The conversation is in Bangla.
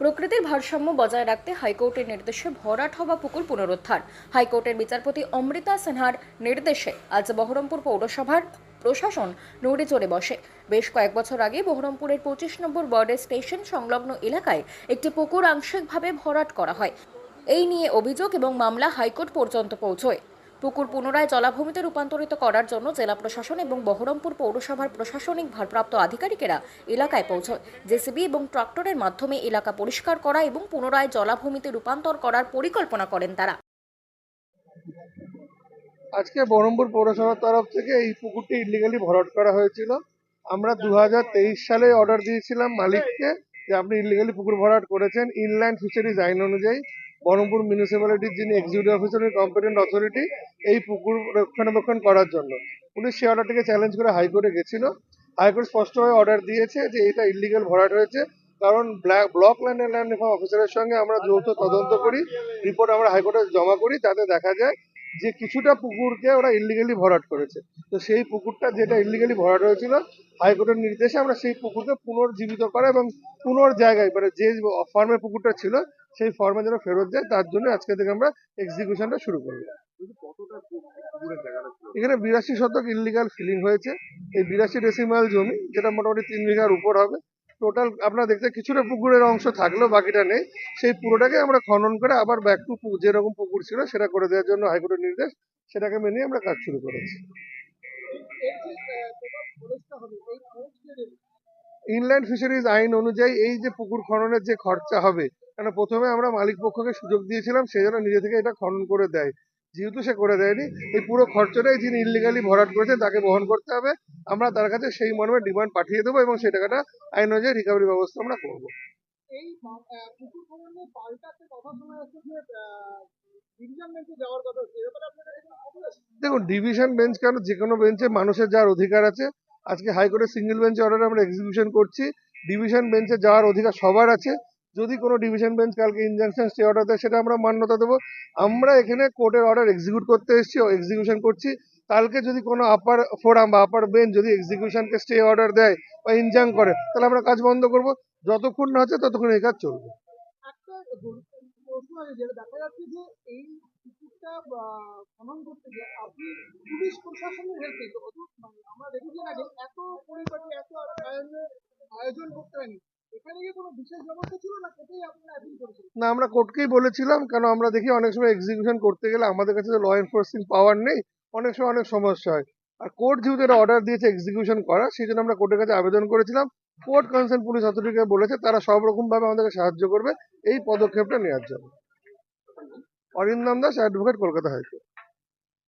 প্রকৃতির ভারসাম্য বজায় রাখতে হাইকোর্টের নির্দেশে ভরাট হওয়া পুকুর পুনরুদ্ধার। হাইকোর্টের বিচারপতি অমৃতা সিনহার নির্দেশে আজ বহরমপুর পৌরসভার প্রশাসন নড়ে চড়ে বসে। বেশ কয়েক বছর আগে বহরমপুরের পঁচিশ নম্বর বর্ডার স্টেশন সংলগ্ন এলাকায় একটি পুকুর আংশিকভাবে ভরাট করা হয়। এই নিয়ে অভিযোগ এবং মামলা হাইকোর্ট পর্যন্ত পৌঁছয়। পুকুর পুনরায় জলাভূমিতে রূপান্তরিত করার জন্য জেলা প্রশাসন এবং বহরমপুর পৌরসভার প্রশাসনিক ভারপ্রাপ্ত আধিকারিকেরা এলাকায় পৌঁছয়। জেসিবি এবং ট্রাক্টরের মাধ্যমে এলাকা পরিষ্কার করা এবং পুনরায় জলাভূমিতে রূপান্তর করার পরিকল্পনা করেন তারা। আজকে বহরমপুর পৌরসভার তরফ থেকে এই পুকুরটি ইলিগালি ভরাট করা হয়েছিল। আমরা দু হাজার তেইশ সালে অর্ডার দিয়েছিলাম মালিককে যে আপনি ইলিগালি পুকুর ভরাট করেছেন। ইনল্যান্ড ফিশারিজ আইন অনুযায়ী বহরমপুর মিউনিসিপ্যালিটির যিনি এক্সিকিউটিভ অফিসার কম্পিটেন্ট অথরিটি এই পুকুর রক্ষণাবেক্ষণ করার জন্য। উনি সে অর্ডারটিকে চ্যালেঞ্জ করে হাইকোর্টে গেছিল। হাইকোর্ট স্পষ্টভাবে অর্ডার দিয়েছে যে এটা ইলিগাল ভরাট হয়েছে। কারণ block land and land reform অফিসারের সঙ্গে আমরা যৌথ তদন্ত করি রিপোর্ট আমরা হাইকোর্টে জমা করি তাতে দেখা যায় যে কিছুটা পুকুরকে ওরা ইলিগালি ভরাট করেছে। তো সেই পুকুরটা যেটা ইলিগালি ভরাট হয়েছিল হাইকোর্টের নির্দেশে আমরা সেই পুকুরকে পুনর্জীবিত করা এবং পুনর জায়গায় মানে যে ফার্মের পুকুরটা ছিল, সেই ফর্মে যেন ফেরত যায়, তার জন্য আজকে থেকে আমরা এক্সিকিউশনটা শুরু করব। এখানে বিরাশি শতক ইলিগাল ফিলিং হয়েছে। এই বিরাশি ডেসিমাল জমি, যেটা মোটামুটি তিন বিঘার উপর হবে টোটাল আপনারা দেখতে কিছুটা পুকুরের অংশ থাকলেও বাকিটা নেই। সেই পুরোটাকে আমরা খনন করে আবার ব্যাক টু যেরকম পুকুর ছিল, সেটা করে দেওয়ার জন্য হাইকোর্টের নির্দেশ, সেটাকে মেনে আমরা কাজ শুরু করেছি। ইনল্যান্ড ফিশারিজ আইন অনুযায়ী এই যে পুকুর খননের যে খরচা হবে কারণ প্রথমে আমরা মালিক পক্ষকে সুযোগ দিয়েছিলাম সে যেন নিজে থেকে এটা খনন করে দেয়। যেহেতু সে করে দেয়নি এই পুরো খরচাটাই যিনি ইলিগালি ভরাট করেছে তাকে বহন করতে হবে। আমরা তার কাছে সেই মর্মে ডিমান্ড পাঠিয়ে দেবো এবং সেই টাকাটা আইন অনুযায়ী রিকভারি ব্যবস্থা আমরা করব। এই পুকুর খনন নিয়ে পাল্টা একটা কথা শোনা যাচ্ছে যে ডিভিশন বেঞ্চে যাওয়ার কথা হচ্ছে এ ব্যাপারে আপনাদের কোনো খবর আছে? দেখুন ডিভিশন বেঞ্চ কেন যে কোনো বেঞ্চে মানুষের যার অধিকার আছে আজকে হাইকোর্টের সিঙ্গেল বেঞ্চ অর্ডার আমরা এক্সিকিউশন করছি। ডিভিশন বেঞ্চে যাওয়ার অধিকার সবার আছে। যদি কোনো ডিভিশন বেঞ্চ কালকে ইনজাংশন স্টে অর্ডার দেয়, সেটা আমরা মান্যতা দেবো। আমরা এখানে কোর্টের অর্ডার এক্সিকিউট করতে এসেছি এক্সিকিউশন করছি। কালকে যদি কোনো আপার ফোরাম বা আপার বেঞ্চ যদি এক্সিকিউশনকে স্টে অর্ডার দেয় বা ইনজাং করে, তাহলে আমরা কাজ বন্ধ করব। যতক্ষণ না হচ্ছে ততক্ষণ এই কাজ চলবে। যেটা দেখা যাচ্ছে যে এই পুকুরটা খনন করতে গিয়ে আপনি পুলিশ প্রশাসনের হেল্প নিতে মানে আমরা দেখেছি আগে এত পরিপাটি এত আয়োজন করতে হয়নি। না আমরা কোর্টকেই বলেছিলাম, কেন আমরা দেখি অনেক সময় এক্সিকিউশন করতে গেলে আমাদের কাছে ল এনফোর্সিং পাওয়ার নেই, অনেক সময় অনেক সমস্যা হয়। আর কোর্ট যেহেতু এটা অর্ডার দিয়েছে এক্সিকিউশন করা, সেই জন্য আমরা কোর্টের কাছে আবেদন করেছিলাম। কোর্ট কনসার্ন পুলিশ অথরিটিকে বলেছে, তারা সব রকম ভাবে আমাদেরকে সাহায্য করবে, এই পদক্ষেপটা নেওয়ার জন্য। Arindam Das advocate Kolkata high court.